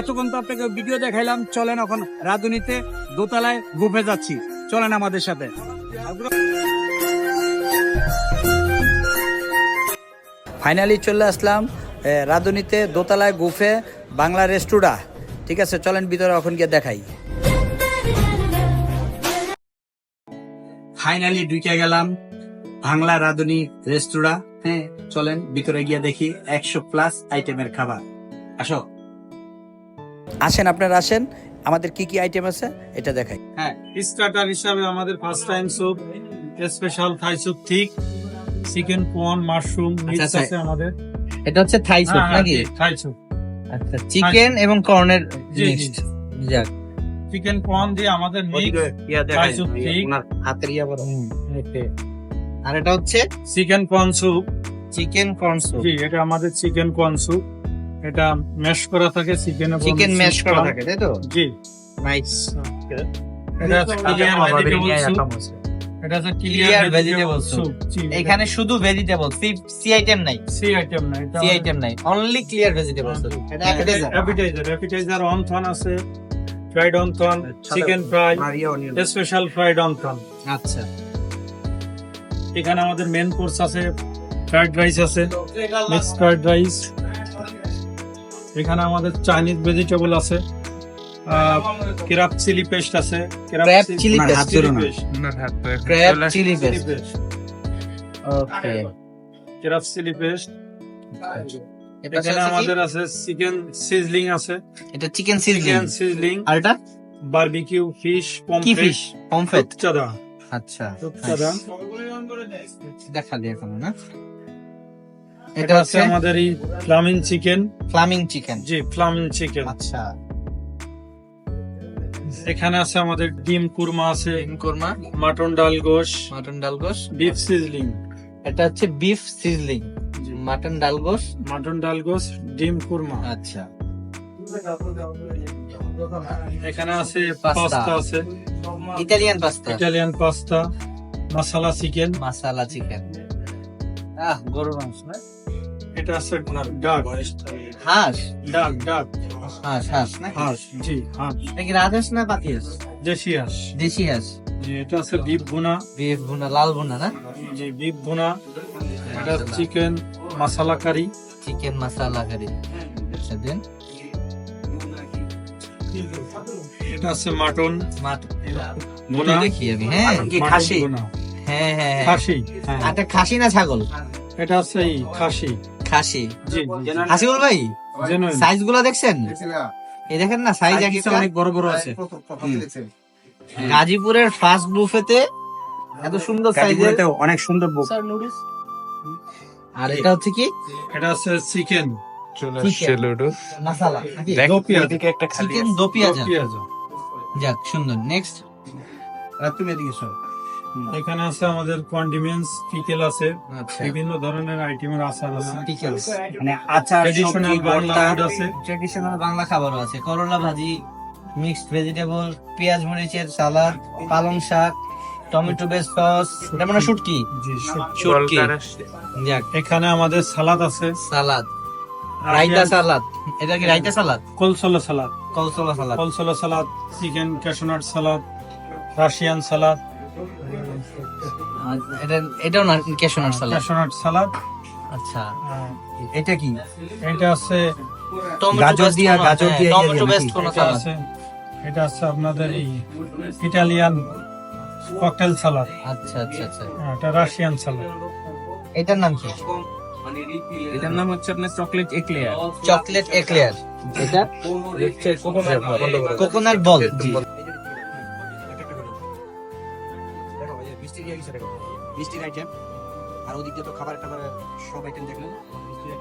এতক্ষণ তো আপনাকে ভিডিও দেখাইলাম চলেন এখন রাধুনিতে দোতলায় গুফে যাচ্ছি। চলেন আমাদের সাথে। ফাইনালি চলে আসলাম রাধুনিতে দোতলায় গুফে বাংলা রেস্টুরা ঠিক আছে চলেন ভিতরে এখন গিয়ে দেখাই। ফাইনালি ঢুকে গেলাম বাংলা রাধুনি রেস্টুরা হ্যাঁ চলেন ভিতরে গিয়ে দেখি একশো প্লাস আইটেমের খাবার। আসো। আসেন আপনারা আসেন। আমাদের কি কি আইটেম আছে এটা দেখাই। হ্যাঁ স্টার্টার হিসাবে আমাদের first time soup special Thai soup ঠিক। চিকেন পন মাশরুম মিক্স আছে আমাদের। এটা হচ্ছে থাই স্যুপ নাকি? থাই স্যুপ আচ্ছা চিকেন এবং কর্নের। মিক্সড যাক। চিকেন পন দিয়ে আমাদের মিক্স থাই স্যুপ ঠিক। হাতের ইয়া বড়। আর এটা হচ্ছে chicken prawn soup chicken corn soup জি এটা আমাদের চিকেন পন স্যুপ এটা ম্যাশ করা থাকে চিকেন চিকেন ম্যাশ করা থাকে তাই তো? জি। নাইস এটা ক্লিয়ার ভেজিটেবল স্যুপ এটা হচ্ছে ক্লিয়ার ভেজিটেবল স্যুপ এখানে শুধু ভেজিটেবল সি আইটেম নাই। সি আইটেম না এটা সি আইটেম নাই। অনলি ক্লিয়ার ভেজিটেবল এটা। অ্যাপিটাইজার অ্যাপিটাইজার অনথন আছে fried wonton chicken fry special fried wonton. আচ্ছা। এখানে আমাদের মেন কোর্স আছে ফ্রাইড রাইস আছে মিক্স ফ্রাইড রাইস এখানে আমাদের চাইনিজ ভেজিটেবল আছে ক্র্যাব চিলি পেস্ট আছে হাত ধরো না। Crab chilli paste okay crab chili paste এখানে আমাদের আছে চিকেন সিজলিং আছে। এটা চিকেন সিজলিং সিজলিং আর এটা? বারবিকিউ ফিশ কি ফিশ পমফ্রেট চাদা আচ্ছা। দেখা দিয়ে এখন না? এটা হচ্ছে আমাদের এই ফ্লামিং চিকেন ফ্লামিং চিকেন জি ফ্লামিং চিকেন আচ্ছা। এখানে আছে আমাদের ডিম কুরমা আছে কোরমা। মাটন ডাল গোশ মাটন ডাল গোশ। Beef sizzling. এটা হচ্ছে বিফ সিজলিং। মাটন ডাল গোশ। মাটন ডাল গোশ ডিম কুরমা। আচ্ছা। এখানে আছে পাস্তা। আছে। Italian pasta. Italian pasta masala chicken. Masala chicken. আহ গরুর মাংস না? এটা আছে ডাক। হাঁস? ডাক ডাক। হাঁস হাঁস না হাঁস জি হাঁস। এটা কি রাজহাঁস না পাতি হাঁস দেশি হাঁস। দেশি হাঁস। জি এটা আছে বিফ ভুনা। বিফ ভুনা লাল ভুনা না? জি বিফ ভুনা। এটা চিকেন মশলা কারি। চিকেন মাসালা কারি। আচ্ছা দেন। এটা আছে মাটন। মাট ভুনা। দেখি আমি হ্যাঁ? কি খাসি? হ্যাঁ হ্যাঁ। হ্যাঁ। খাসি এটা খাসি না ছাগল? এটা আছে এই খাসি। খাসি হাসিবুল ভাই? সাইজগুলো দেখছেন? এই দেখেন না সাইজ এক অনেক বড় বড় আছে। গাজীপুরের ফার্স্ট বুফেতে এত সুন্দর সাইজের অনেক সুন্দর বুফ আর এটা হচ্ছে কি? এটা হচ্ছে চিকেন দো পেঁয়াজ যাক সুন্দর। নেক্সট তুমি এদিকে সর। এখানে আছে আমাদের কন্ডিমেন্টস পিকেল আছে আচ্ছা। বিভিন্ন ধরনের আইটেমের আচার আছে। পিকলস মানে আচার ট্রেডিশনাল বাংলা আছে। ট্রেডিশনাল বাংলা খাবারও আছে। করলা ভাজি মিক্সড ভেজিটেবল পেঁয়াজ মরিচের সালাদ পালং শাক টমেটো বেস সস এটা মানে শুটকি? জি শুটকি। যাক। এখানে আমাদের সালাদ আছে। সালাদ। রাইতা সালাদ। এটা কি raita salad? Coleslaw salad. Coleslaw salad. Coleslaw salad chicken cashew nut salad Russian salad. এটা এটাও না ক্যাশনাট সালাদ ক্যাশনাট সালাদ আচ্ছা। এটা কি? এটা আছে গাজর দিয়া, গাজর দিয়া ইয়ে টমেটো বেস্ট কোন এটা সালাদ আছে এটা আছে আপনাদের এই ইটালিয়ান ককটেল সালাদ আচ্ছা আচ্ছা আচ্ছা। এটা রাশিয়ান সালাদ এটার নাম কি? এটার নাম হচ্ছে আপনার চকলেট এক্লেয়ার চকলেট এক্লেয়ার এটা কোকোনাট বল আইটেম। আর ওদিক দিয়ে তো খাবার টাবার সব আইটেম দেখলেন। হ্যাঁ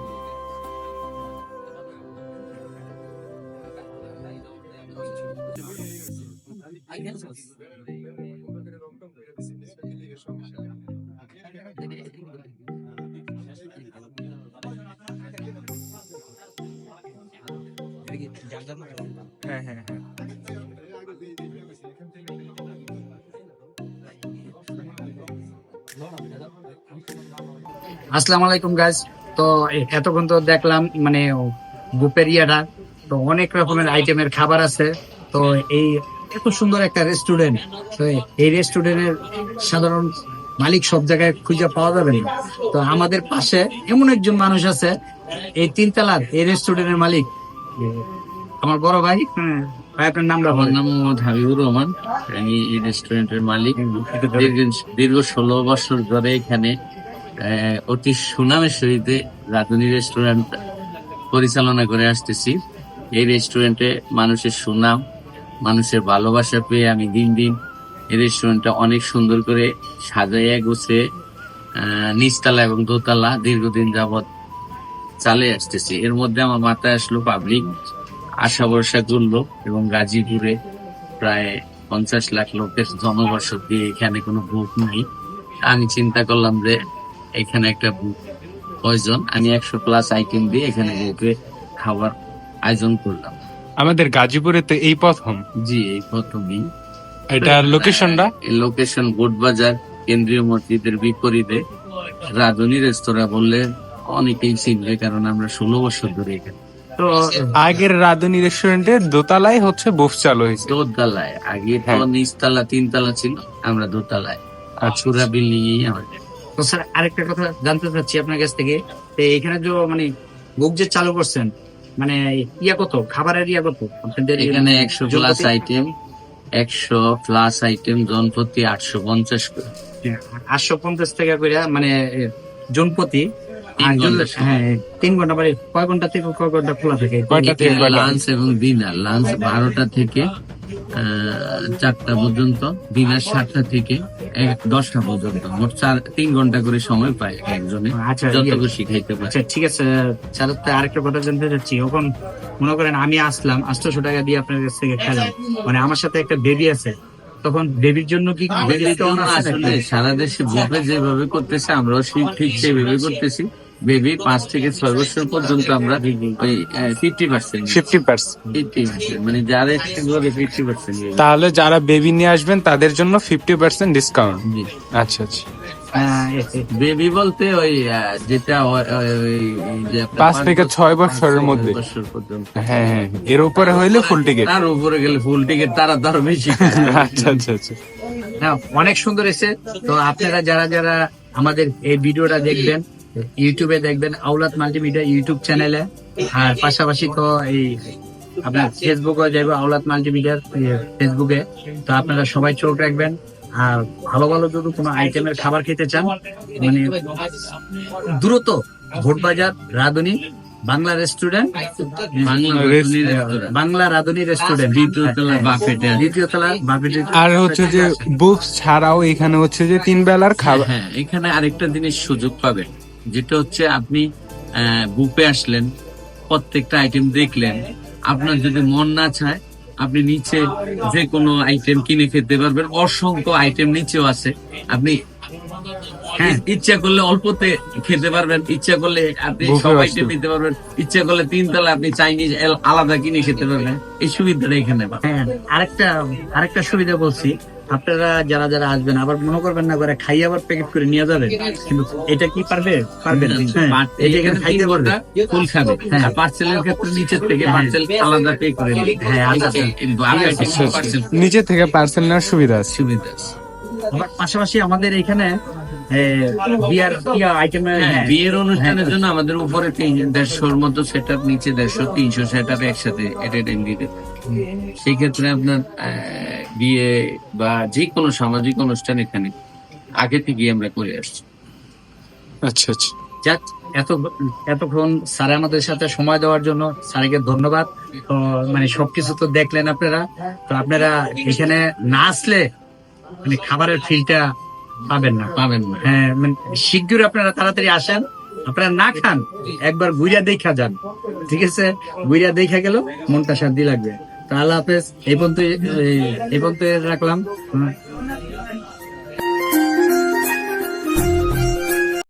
আসসালামু আলাইকুম গাইজ তো এতক্ষণ তো দেখলাম মানে বুপের ইয়াটা। তো অনেক রকমের আইটেমের খাবার আছে। তো এই এত সুন্দর একটা রেস্টুরেন্ট তো এই রেস্টুরেন্টের সাধারণ মালিক সব জায়গায় খুঁজে পাওয়া যাবে না। তো আমাদের পাশে এমন একজন মানুষ আছে এই তিনতলার এই রেস্টুরেন্টের মালিক। আমার বড় ভাই হ্যাঁ। ভাই আপনার নামটা আমার নাম মোহাম্মদ হাবিবুর রহমান। আমি এই রেস্টুরেন্টের মালিক। দীর্ঘ- ষোলো বছর ধরে এখানে অতি সুনামের সহিত রাধুনী রেস্টুরেন্ট পরিচালনা করে আসতেছি। এই রেস্টুরেন্টে মানুষের সুনাম, মানুষের ভালোবাসা পেয়ে আমি দিন দিন এই রেস্টুরেন্টটা অনেক সুন্দর করে সাজাইয়া গুছে নিচতলা এবং দোতলা দীর্ঘদিন যাবৎ চালে আসতেছি। এর মধ্যে আমার মাথায় আসলো পাবলিক আশা ভরসা করল এবং গাজীপুরে প্রায় পঞ্চাশ লাখ লোকের জনবসতি, এখানে কোনো বুক নেই। আমি চিন্তা করলাম যে এখানে একটা বুক আমি একশো প্লাস আইটেম দিয়ে এখানে বুকে খাবার আয়োজন করলাম। আমাদের গাজীপুরে তো এই প্রথম। জি এই প্রথমেই। এটার লোকেশনটা এই লোকেশন বাজার কেন্দ্রীয় মসজিদের বিপরীতে। রাধুনী রেস্তোরাঁ বললে অনেকেই চিনবে কারণ আমরা ষোলো বছর ধরে এখানে। তো আগের রাধুনী রেস্টুরেন্টে দোতলায় হচ্ছে বুফ চালু হয়েছে। দোতলায়। আগে তো হ্যাঁ। নিচতলা তিনতলা ছিল আমরা দোতলায়। আচ্ছা। পুরা বিল্ডিং আমাদের। তো স্যার আরেকটা কথা জানতে চাচ্ছি আপনার কাছ থেকে। তো এখানে যে মানে বুক যে চালু করছেন মানে ইয়া কত? খাবারের ইয়া কত? আপনাদের এখানে একশো প্লাস আইটেম একশো প্লাস আইটেম জনপ্রতি আটশো পঞ্চাশ আটশো পঞ্চাশ টাকা করে মানে জন- ঘণ্টা। হ্যাঁ তিন ঘণ্টা মানে কয় ঘণ্টা থেকে কয় ঘণ্টা খোলা থাকে? থেকে লাঞ্চ এবং ডিনার লাঞ্চ বারোটা থেকে চারটা পর্যন্ত ডিনার সাতটা থেকে দশটা পর্যন্ত। মোট চার তিন ঘণ্টা করে সময় পায় একজনে আচ্ছা যত ইয়ে- খুশি খাইতে পারে। আচ্ছা ঠিক আছে স্যার তো আরেকটা কথা জানতে চাচ্ছি। এখন মনে করেন আমি আসলাম আটশোশো টাকা দিয়ে আপনার কাছ থেকে খেলাম। মানে আমার সাথে একটা বেবি আছে। তখন বেবির জন্য কি? সারা দেশে যেভাবে করতেছে আমরাও ঠিক সেভাবে করতেছি। বেবি পাঁচ থেকে ছয় বছর পর্যন্ত আমরা ওই fifty percent fifty percent fifty মানে যারা ফিফটি পার্সেন্ট তাহলে যারা বেবি নিয়ে আসবেন তাদের জন্য ফিফটি পার্সেন্ট ডিসকাউন্ট আচ্ছা আচ্ছা। হ্যাঁ, বেবি বলতে ওই যেটা পাঁচ থেকে ছয় বছরের মধ্যে। হ্যাঁ হ্যাঁ এর উপরে হইলে ফুল টিকিট তার উপরে গেলে ফুল টিকিট তারা তারও বেশি। আচ্ছা আচ্ছা আচ্ছা। অনেক সুন্দর এসে। তো আপনারা যারা যারা আমাদের এই ভিডিওটা দেখবেন ইউটিউবে দেখবেন আউলাদ মাল্টিমিডিয়া ইউটিউব চ্যানেলে আর পাশাপাশি তো এই আপনার ফেসবুকে যাবে আউলাদ মাল্টিমিডিয়ার ফেসবুকে তো আপনারা সবাই চোখ রাখবেন। আর ভালো ভালো যদি কোনো আইটেমের খাবার খেতে চান মানে দ্রুত ভোটবাজার রাধুনী বাংলা রেস্টুরেন্ট বাংলা রাধুনী রেস্টুরেন্ট দ্বিতীয় তলায় বাফেটে দ্বিতীয় তলা বাফেটে আর হচ্ছে যে বুফ ছাড়াও এখানে হচ্ছে যে তিন বেলার খাবার। হ্যাঁ এখানে আরেকটা জিনিস সুযোগ পাবেন। যেটা হচ্ছে আপনি বুপে আসলেন প্রত্যেকটা আইটেম দেখলেন আপনার যদি মন না চায় আপনি নিচে যে কোনো আইটেম কিনে খেতে পারবেন। অসংখ্য আইটেম নিচেও আছে। আপনি হ্যাঁ। ইচ্ছা করলে অল্পতে খেতে পারবেন ইচ্ছা করলে আপনি সব। আইটেম নিতে পারবেন ইচ্ছা করলে তিন তলা আপনি চাইনিজ আলাদা কিনে খেতে পারবেন। এই সুবিধাটা এখানে হ্যাঁ আরেকটা আরেকটা সুবিধা বলছি। আপনারা যারা যারা আসবেন আবার মনে করবেন না করে খাই আবার প্যাকেট করে নিয়ে যাবেন। কিন্তু এটা কি পারবে? পারবেন হ্যাঁ, এটা এখানে খাইতে পারবে। ফুল খাবে। হ্যাঁ। পার্সেলের ক্ষেত্রে নিচের থেকে হ্যাঁ। পার্সেল আলাদা পে করে হ্যাঁ, আলাদা। কিন্তু আচ্ছা, আচ্ছা। পার্সেল নিচে থেকে পার্সেল নেওয়ার সুবিধা আছে। সুবিধা আছে। আবার পাশাপাশি আমাদের এখানে বিয়ার হ্যাঁ, বিয়ের অনুষ্ঠানের জন্য আমাদের উপরে দেড়শোর মতো সেট আপ নিচে দেড়শো তিনশো সেট আপ একসাথে এট টাইম দিতে সেই ক্ষেত্রে আপনার বিয়ে বা যে কোনো সামাজিক অনুষ্ঠান এখানে আগে থেকে আমরা করে আসছি। আচ্ছা আচ্ছা। যাক এত এতক্ষণ স্যার আমাদের সাথে সময় দেওয়ার জন্য স্যারকে ধন্যবাদ। তো মানে সবকিছু তো দেখলেন আপনারা। তো আপনারা এখানে না আসলে মানে খাবারের ফিলটা পাবেন না। পাবেন না। হ্যাঁ মানে শিগগির আপনারা তাড়াতাড়ি আসেন। আপনারা না খান একবার গুইরা দেখা যান। ঠিক আছে? গুইরা দেখা গেল মনটা শান্তি লাগবে। তা আল্লাহ হাফেজ এই পর্যন্ত এই পর্যন্ত রাখলাম।